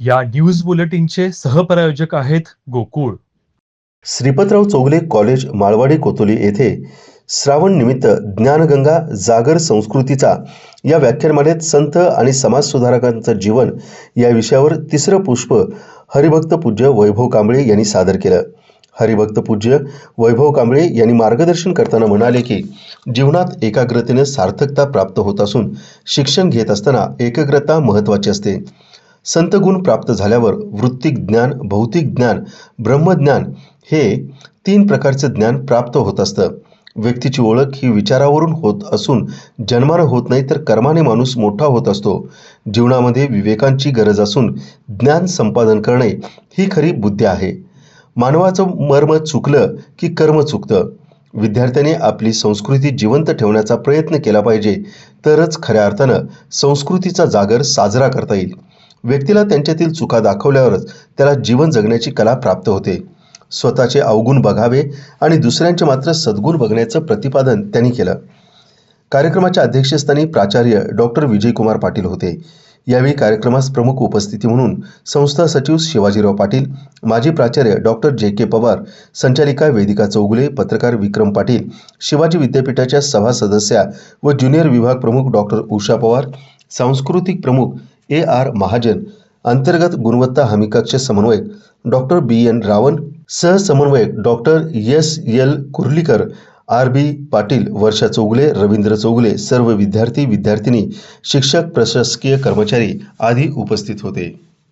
या न्यूज बुलेटिनचे सहप्रायोजक आहेत गोकुळ. श्रीपतराव चौगले कॉलेज माळवाडी कोतोली येथे श्रावण निमित्त ज्ञानगंगा जागर संस्कृतीचा या व्याख्यानमालेत संत आणि समाजसुधारकांचं जीवन या विषयावर तिसरं पुष्प हरिभक्त पूज्य वैभव कांबळे यांनी सादर केलं. हरिभक्त पूज्य वैभव कांबळे यांनी मार्गदर्शन करताना म्हणाले की जीवनात एकाग्रतेने सार्थकता प्राप्त होत असून शिक्षण घेत असताना एकाग्रता महत्त्वाची असते. संतगुण प्राप्त झाल्यावर वृत्तिक ज्ञान भौतिक ज्ञान ब्रह्मज्ञान हे तीन प्रकारचं ज्ञान प्राप्त होत असतं. व्यक्तीची ओळख ही विचारावरून होत असून जन्मानं होत नाही तर कर्माने माणूस मोठा होत असतो. जीवनामध्ये विवेकांची गरज असून ज्ञान संपादन करणे ही खरी बुद्धी आहे. मानवाचं मर्म चुकलं की कर्म चुकतं? विद्यार्थ्याने आपली संस्कृती जिवंत ठेवण्याचा प्रयत्न केला पाहिजे तरच खऱ्या अर्थानं संस्कृतीचा जागर साजरा करता येईल. व्यक्तीला त्यांच्यातील चुका दाखवल्यावरच त्याला जीवन जगण्याची कला प्राप्त होते. स्वतःचे अवगुण बघावे आणि दुसऱ्यांचे मात्र सद्गुण बघण्याचं प्रतिपादन त्यांनी केलं. कार्यक्रमाच्या अध्यक्षस्थानी प्राचार्य डॉक्टर विजयकुमार पाटील होते. यावेळी कार्यक्रमास प्रमुख उपस्थिती म्हणून संस्था सचिव शिवाजीराव पाटील माजी प्राचार्य डॉक्टर जे के पवार संचालिका वेदिका चौगुले पत्रकार विक्रम पाटील शिवाजी विद्यापीठाच्या सभा सदस्या व ज्युनियर विभाग प्रमुख डॉक्टर उषा पवार सांस्कृतिक प्रमुख ए आर महाजन अंतर्गत गुणवत्ता हमी कक्ष समन्वयक doctor B N Ravan सहसमन्वयक doctor S L Kurlikar R B Patil Varsha Chougule Ravindra Chougule सर्व विद्यार्थी विद्यार्थिनी शिक्षक प्रशासकीय कर्मचारी आदी उपस्थित होते.